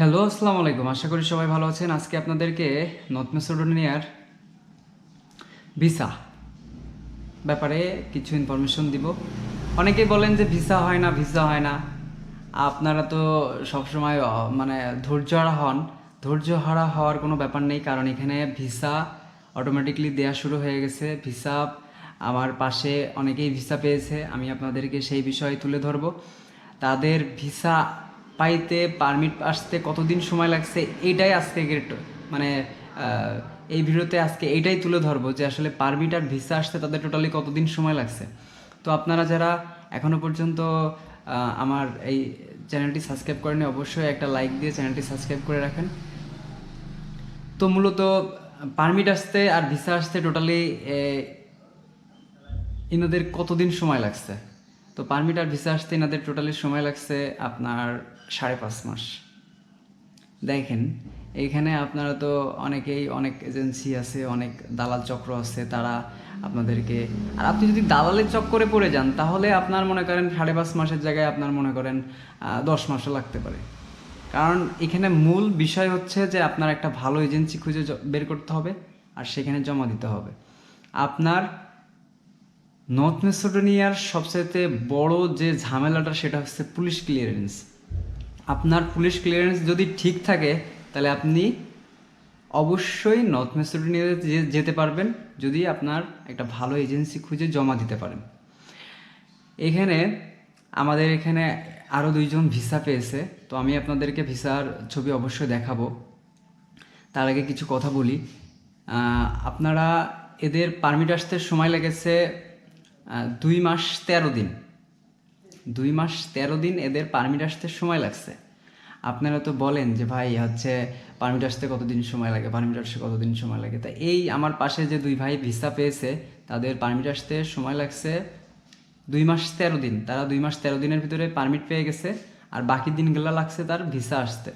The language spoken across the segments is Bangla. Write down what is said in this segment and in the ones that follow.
হ্যালো আসসালামু আলাইকুম আশা করি সবাই ভালো আছেন। আজকে আপনাদেরকে নর্থ মেসোডোনিয়ার ভিসা ব্যাপারে কিছু ইনফরমেশন দিব। অনেকেই বলেন যে ভিসা হয় না ভিসা হয় না। আপনারা তো সবসময় মানে ধৈর্য হারা হন। ধৈর্য হারা হওয়ার কোনো ব্যাপার নেই, কারণ এখানে ভিসা অটোমেটিকলি দেয়া শুরু হয়ে গেছে। ভিসা আমার পাশে অনেকেই ভিসা পেয়েছে। আমি আপনাদেরকে সেই বিষয়ে তুলে ধরবো। তাদের ভিসা পাইতে পারমিট আসতে কতদিন সময় লাগছে, এইটাই আজকে মানে এই ভিডিওতে আজকে এইটাই তুলে ধরবো যে আসলে পারমিট আর ভিসা আসতে তাদের টোটালি কতদিন সময় লাগছে। তো আপনারা যারা এখনও পর্যন্ত আমার এই চ্যানেলটি সাবস্ক্রাইব করেনি অবশ্যই একটা লাইক দিয়ে চ্যানেলটি সাবস্ক্রাইব করে রাখেন। তো মূলত পারমিট আসতে আর ভিসা আসতে টোটালি ইনাদের কতদিন সময় লাগছে? তো পারমিট আর ভিসা আসতে ইনাদের টোটালি সময় লাগছে আপনার সাড়ে পাঁচ মাস। দেখেন, এইখানে আপনারা তো অনেকেই, অনেক এজেন্সি আছে, অনেক দালাল চক্র আছে, তারা আপনাদেরকে আর আপনি যদি দালালের চক্করে পড়ে যান, তাহলে আপনার মনে করেন সাড়ে পাঁচ মাসের জায়গায় আপনার মনে করেন দশ মাসও লাগতে পারে। কারণ এখানে মূল বিষয় হচ্ছে যে আপনার একটা ভালো এজেন্সি খুঁজে বের করতে হবে, আর সেখানে জমা দিতে হবে। আপনার নর্থ মেসোডোনিয়ার সবচাইতে বড় যে ঝামেলাটা, সেটা হচ্ছে পুলিশ ক্লিয়ারেন্স। আপনার পুলিশ ক্লিয়ারেন্স যদি ঠিক থাকে, তাহলে আপনি অবশ্যই নর্থ মেসোডোনিয়াতে যেতে পারবেন, যদি আপনার একটা ভালো এজেন্সি খুঁজে জমা দিতে পারেন। এখানে আমাদের এখানে আরও দুইজন ভিসা পেয়েছে, তো আমি আপনাদেরকে ভিসার ছবি অবশ্যই দেখাবো। তার আগে কিছু কথা বলি। আপনারা এদের পারমিট আসতে সময় লেগেছে দুই মাস তেরো দিন। দুই মাস তেরো দিন এদের পারমিট আসতে সময় লাগছে। আপনারা তো বলেন যে, ভাই, হচ্ছে পারমিট আসতে কতদিন সময় লাগে? পারমিট আসতে কতদিন সময় লাগে? তা এই আমার পাশে যে দুই ভাই ভিসা পেয়েছে, তাদের পারমিট আসতে সময় লাগছে দুই মাস তেরো দিন। তারা দুই মাস তেরো দিনের ভিতরে পারমিট পেয়ে গেছে আর বাকি দিনগুলো লাগছে তার ভিসা আসতে।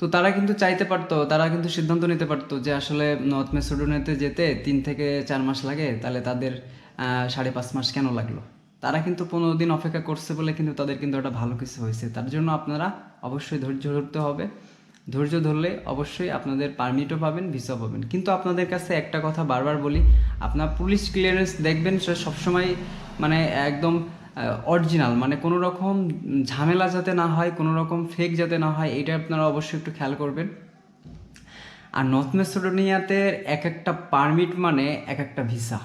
তো তারা কিন্তু চাইতে পারতো, তারা কিন্তু সিদ্ধান্ত নিতে পারতো যে, আসলে নর্থ মেসোডোনিয়াতে যেতে তিন থেকে চার মাস লাগে, তাহলে তাদের সাড়ে পাঁচ মাস কেন লাগল? তারা কিন্তু পনেরো দিন অপেক্ষা করছে বলে কিন্তু তাদের কিন্তু একটা ভালো কিছু হয়েছে। তার জন্য আপনারা অবশ্যই ধৈর্য ধরতে হবে। ধৈর্য ধরলে অবশ্যই আপনাদের পারমিটও পাবেন ভিসা পাবেন। কিন্তু আপনাদের কাছে একটা কথা বারবার বলি, আপনার পুলিশ ক্লিয়ারেন্স দেখবেন সে সবসময় মানে একদম অরিজিনাল মানে কোনো রকম ঝামেলা যাতে না হয়, কোনো রকম ফেক যাতে না হয়, এটা আপনারা অবশ্যই একটু খেয়াল করবেন। আর নর্থ মেসোডোনিয়াতে এক একটা পারমিট মানে এক একটা ভিসা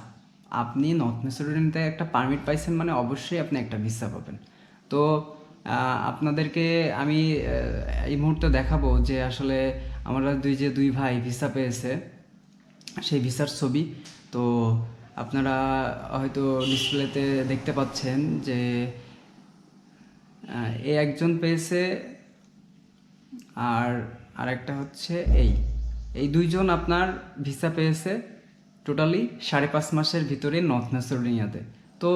আপনি নর্থ মেসোডোনিয়াতে একটা পারমিট পাইছেন মানে অবশ্যই আপনি একটা ভিসা পাবেন। তো আপনাদেরকে আমি এই মুহূর্তে দেখাবো যে আসলে আমরা দুই যে দুই ভাই ভিসা পেয়েছে, সেই ভিসার ছবি। তো, আপনারা হয়তো ডিসপ্লেতে দেখতে পাচ্ছেন যে এ একজন পেয়েছে আর আরেকটা হচ্ছে এই। এই দুইজন আপনার ভিসা পেয়েছে। টোটালি সাড়ে পাঁচ মাসের ভিতরে নর্থ মেসোডোনিয়াতে তো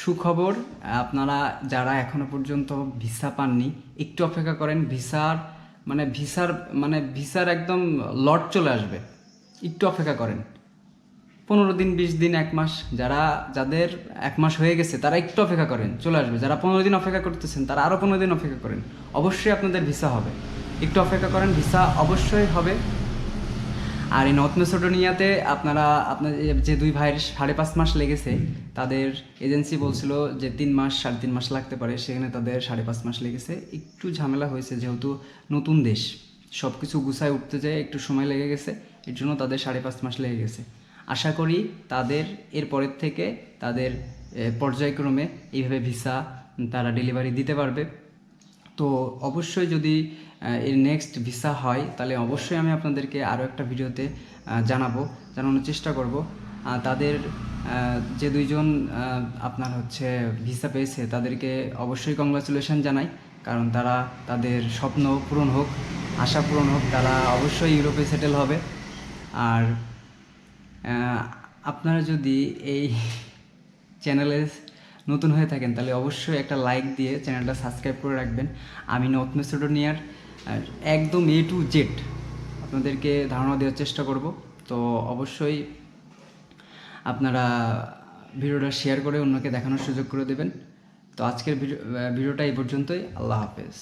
সুখবর, আপনারা যারা এখনও পর্যন্ত ভিসা পাননি, একটু অপেক্ষা করেন, ভিসার মানে ভিসার মানে ভিসার একদম লট চলে আসবে। একটু অপেক্ষা করেন। পনেরো দিন, বিশ দিন, এক মাস, যারা, যাদের এক মাস হয়ে গেছে, তারা একটু অপেক্ষা করেন, চলে আসবে। যারা পনেরো দিন অপেক্ষা করতেছেন, তারা আরও পনেরো দিন অপেক্ষা করেন। অবশ্যই আপনাদের ভিসা হবে। একটু অপেক্ষা করেন, ভিসা অবশ্যই হবে। আর এই নর্থ মেসোডোনিয়াতে আপনারা, আপনার যে দুই ভাইয়ের সাড়ে পাঁচ মাস লেগেছে, তাদের এজেন্সি বলছিল যে তিন মাস, সাড়ে তিন মাস লাগতে পারে, সেখানে তাদের সাড়ে পাঁচ মাস লেগেছে। একটু ঝামেলা হয়েছে, যেহেতু নতুন দেশ সব কিছু গুছায় উঠতে যায় একটু সময় লেগে গেছে, এর জন্য তাদের সাড়ে পাঁচ মাস লেগে গেছে। আশা করি তাদের, এর পরের থেকে তাদের পর্যায়ক্রমে এইভাবে ভিসা তারা ডেলিভারি দিতে পারবে। তো অবশ্যই যদি এর নেক্সট ভিসা হয়, তাহলে অবশ্যই আমি আপনাদেরকে আরও একটা ভিডিওতে জানাব, জানানোর চেষ্টা করব। তাদের যে দুইজন আপনার হচ্ছে ভিসা পেয়েছে, তাদেরকে অবশ্যই কংগ্রাচুলেশন জানাই, কারণ তারা তাদের স্বপ্ন পূরণ হোক, আশা পূরণ হোক, তারা অবশ্যই ইউরোপে সেটেল হবে। আর আপনারা যদি এই চ্যানেলে নতুন হয়ে থাকেন, তাহলে অবশ্যই একটা লাইক দিয়ে চ্যানেলটা সাবস্ক্রাইব করে রাখবেন। আমি নর্থ মেসোডোনিয়ার একদম এ টু জেড আপনাদেরকে ধারণা দেওয়ার চেষ্টা করব। তো অবশ্যই আপনারা ভিডিওটা শেয়ার করে অন্যকে দেখানোর সুযোগ করে দেবেন। তো আজকের ভিডিও ভিডিওটা এই পর্যন্তই। আল্লাহ হাফেজ।